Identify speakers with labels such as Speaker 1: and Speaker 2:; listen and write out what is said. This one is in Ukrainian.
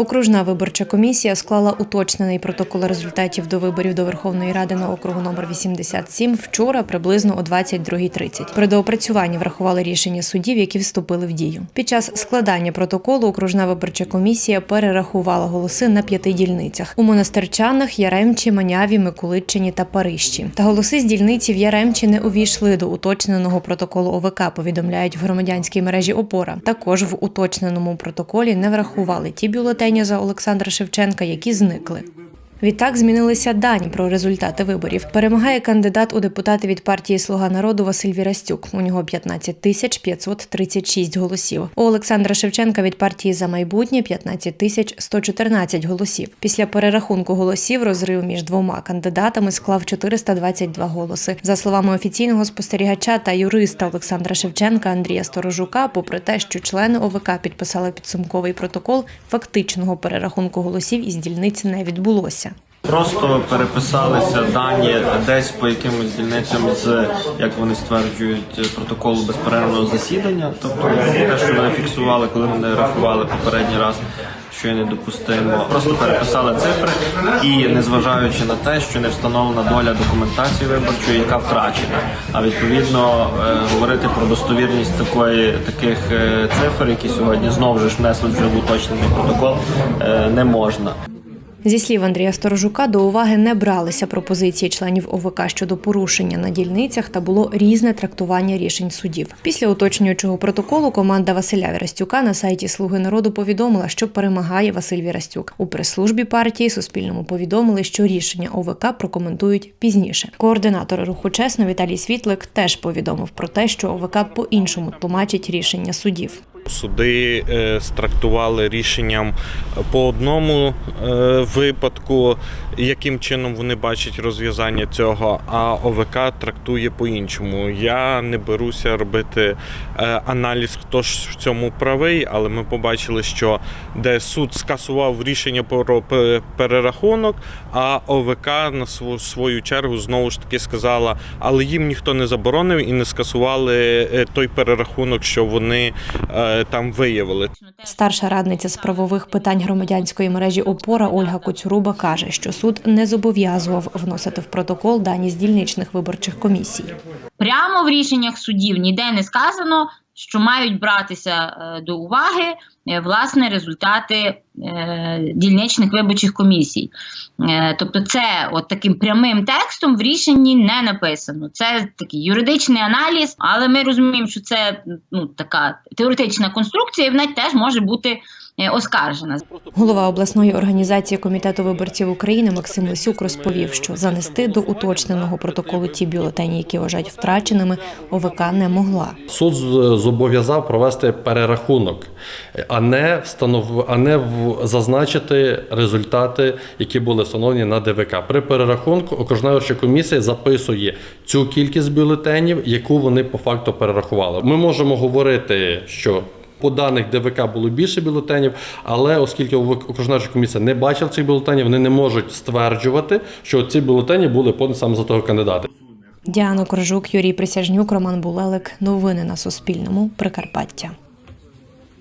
Speaker 1: Окружна виборча комісія склала уточнений протокол результатів до виборів до Верховної Ради на округу номер 87 вчора приблизно о 22.30. При доопрацюванні врахували рішення суддів, які вступили в дію. Під час складання протоколу окружна виборча комісія перерахувала голоси на п'яти дільницях у монастирчанах, Яремчі, Маняві, Миколичині та Парищі. Та голоси з дільниці в Яремчі не увійшли до уточненого протоколу ОВК. Повідомляють в громадянській мережі Опора. Також в уточненому протоколі не врахували ті бюлетені за Олександра Шевченка, які зникли. Відтак змінилися дані про результати виборів. Перемагає кандидат у депутати від партії Слуга народу Василь Вірастюк. У нього 15 тисяч 536 голосів. У Олександра Шевченка від партії за майбутнє 15 тисяч 114 голосів. Після перерахунку голосів розрив між двома кандидатами склав 422 голоси. За словами офіційного спостерігача та юриста Олександра Шевченка Андрія Сторожука, попри те, що члени ОВК підписали підсумковий протокол, фактичного перерахунку голосів із дільниці не відбулося.
Speaker 2: Просто переписалися дані десь по якимось дільницям з, як вони стверджують, протоколу безперервного засідання. Тобто те, що вони фіксували, коли вони рахували попередній раз, що є недопустимо. Просто переписали цифри і незважаючи на те, що не встановлена доля документації виборчої, яка втрачена. А відповідно е, говорити про достовірність такої таких е, цифр, які сьогодні знову ж внесли вже в уточнений протокол, е, не можна.
Speaker 1: Зі слів Андрія Сторожука, до уваги не бралися пропозиції членів ОВК щодо порушення на дільницях та було різне трактування рішень судів. Після уточнюючого протоколу команда Василя Вірастюка на сайті Слуги народу повідомила, що перемагає Василь Вірастюк. У прес-службі партії Суспільному повідомили, що рішення ОВК прокоментують пізніше. Координатор руху чесно Віталій Світлик теж повідомив про те, що ОВК по-іншому тлумачить рішення судів.
Speaker 3: Суди е, страктували рішенням по одному е, випадку, яким чином вони бачать розв'язання цього, а ОВК трактує по-іншому. Я не беруся робити е, аналіз, хто ж в цьому правий, але ми побачили, що де суд скасував рішення про перерахунок, а ОВК на свою чергу знову ж таки сказала, але їм ніхто не заборонив і не скасували той перерахунок, що вони там виявили.
Speaker 1: Старша радниця з правових питань громадянської мережі Опора Ольга Коцюруба каже, що суд не зобов'язував вносити в протокол дані з дільничних виборчих комісій.
Speaker 4: Прямо в рішеннях судів ніде не сказано, що мають братися е, до уваги е, власне результати е, дільничних виборчих комісій. Тобто, це от таким прямим текстом в рішенні не написано. Це такий юридичний аналіз, але ми розуміємо, що це ну така теоретична конструкція, і вона теж може бути оскаржена.
Speaker 1: Голова обласної організації комітету виборців України Максим Лисюк розповів, що занести до уточненого протоколу ті бюлетені, які вважають втраченими, ОВК не могла.
Speaker 5: Суд зобов'язав провести перерахунок, а не встанов... а не зазначити результати, які були встановлені на ДВК. При перерахунку окружна виборча комісія записує цю кількість бюлетенів, яку вони по факту перерахували. Ми можемо говорити, що по даних ДВК було більше бюлетенів, але оскільки окружна комісія не бачила цих бюлетенів, вони не можуть стверджувати, що ці бюлетені були подані саме за того кандидата.
Speaker 1: Діана Коржук, Юрій Присяжнюк, Роман Булелик. Новини на Суспільному. Прикарпаття.